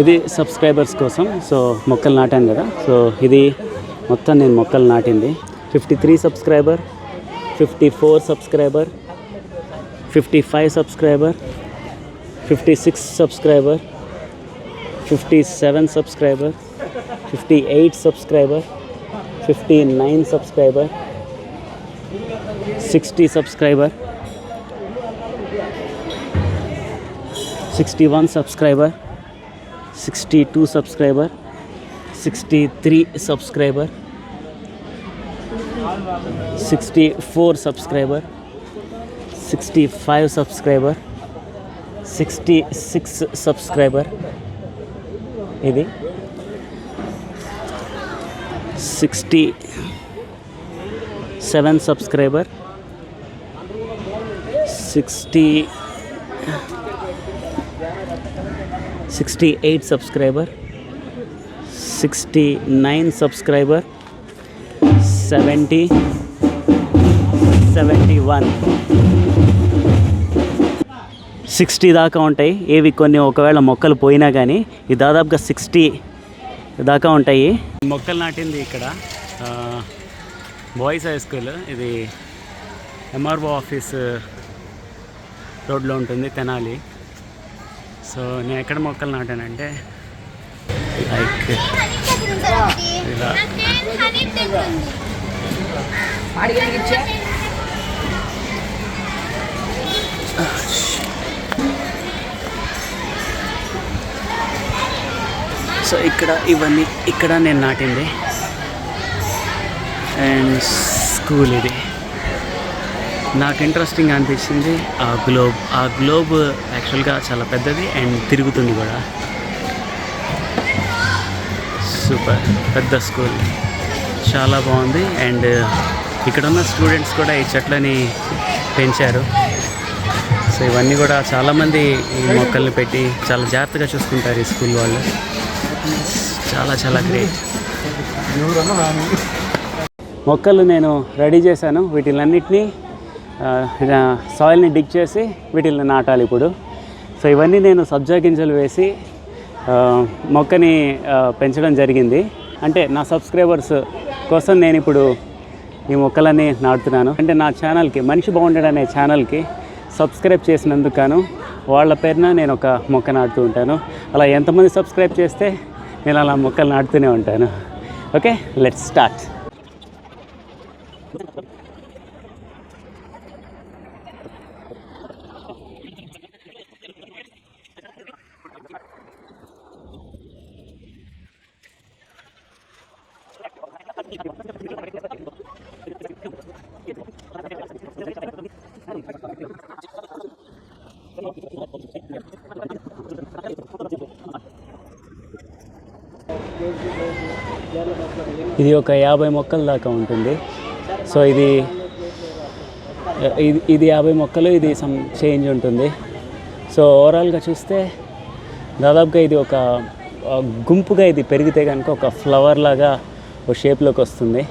ఇది సబ్స్క్రైబర్స్ కోసం సో మొక్కలు నాటాను కదా సో ఇది మొత్తం నేను మొక్కలు నాటింది. Fifty three subscriber fifty four subscriber fifty five subscriber fifty six subscriber fifty seven subscriber fifty eight subscriber fifty nine subscriber sixty subscriber sixty one subscriber sixty two subscriber sixty three subscriber sixty four subscriber sixty five subscriber sixty six subscriber ఇది sixty seven subscriber sixty Sixty eight subscriber sixty nine subscriber seventy seventy one. Sixty దాకా ఉంటాయి. ఏవి కొన్ని ఒకవేళ మొక్కలు పోయినా కానీ ఇది దాదాపుగా సిక్స్టీ దాకా ఉంటాయి. మొక్కలు నాటింది ఇక్కడ బాయ్స్ హై స్కూల్. ఇది ఎంఆర్ఓ ఆఫీస్ రోడ్లో ఉంటుంది తెనాలి. సో నేను ఎక్కడ మొక్కలు నాటానంటే లైక్ ఇలా. సో ఇక్కడ ఇవన్నీ ఇక్కడ నేను నాటింది. అండ్ స్కూల్ ఇది. నాకు ఇంట్రెస్టింగ్ అనిపించింది. ఆ గ్లోబ్ ఆ గ్లోబ్ యాక్చువల్గా చాలా పెద్దది అండ్ తిరుగుతుంది కూడా. సూపర్ పెద్ద స్కూల్ చాలా బాగుంది అండ్ ఇక్కడ ఉన్న స్టూడెంట్స్ కూడా ఈ చెట్లని పెంచారు. సో ఇవన్నీ కూడా చాలామంది ఈ మొక్కల్ని పెట్టి చాలా జాగ్రత్తగా చూసుకుంటారు ఈ స్కూల్ వాళ్ళు. చాలా చాలా గ్రేట్ మొక్కలు నేను రెడీ చేశాను. వీటిలన్నిటినీ సాయిల్ని డిగ్ చేసి వీటిని నాటాలి ఇప్పుడు. సో ఇవన్నీ నేను సబ్జా గింజలు వేసి మొక్కని పెంచడం జరిగింది. అంటే నా సబ్స్క్రైబర్స్ కోసం నేను ఇప్పుడు ఈ మొక్కలన్నీ నాటుతున్నాను. అంటే నా ఛానల్కి మనిషి బాగుండడు అనే ఛానల్కి సబ్స్క్రైబ్ చేసినందుకు గాను వాళ్ళ పేరున నేను ఒక మొక్క నాటుతూ ఉంటాను. అలా ఎంతమంది సబ్స్క్రైబ్ చేస్తే నేను అలా మొక్కలు నాటుతూనే ఉంటాను. ఓకే? Let's start. ఇది ఒక యాభై మొక్కల దాకా ఉంటుంది. సో ఇది ఇది ఇది యాభై మొక్కలు ఇది సమ్ చేంజ్ ఉంటుంది. సో ఓవరాల్గా చూస్తే దాదాపుగా ఇది ఒక గుంపుగా ఇది పెరిగితే కనుక ఒక ఫ్లవర్ లాగా ఒక షేప్లోకి వస్తుంది.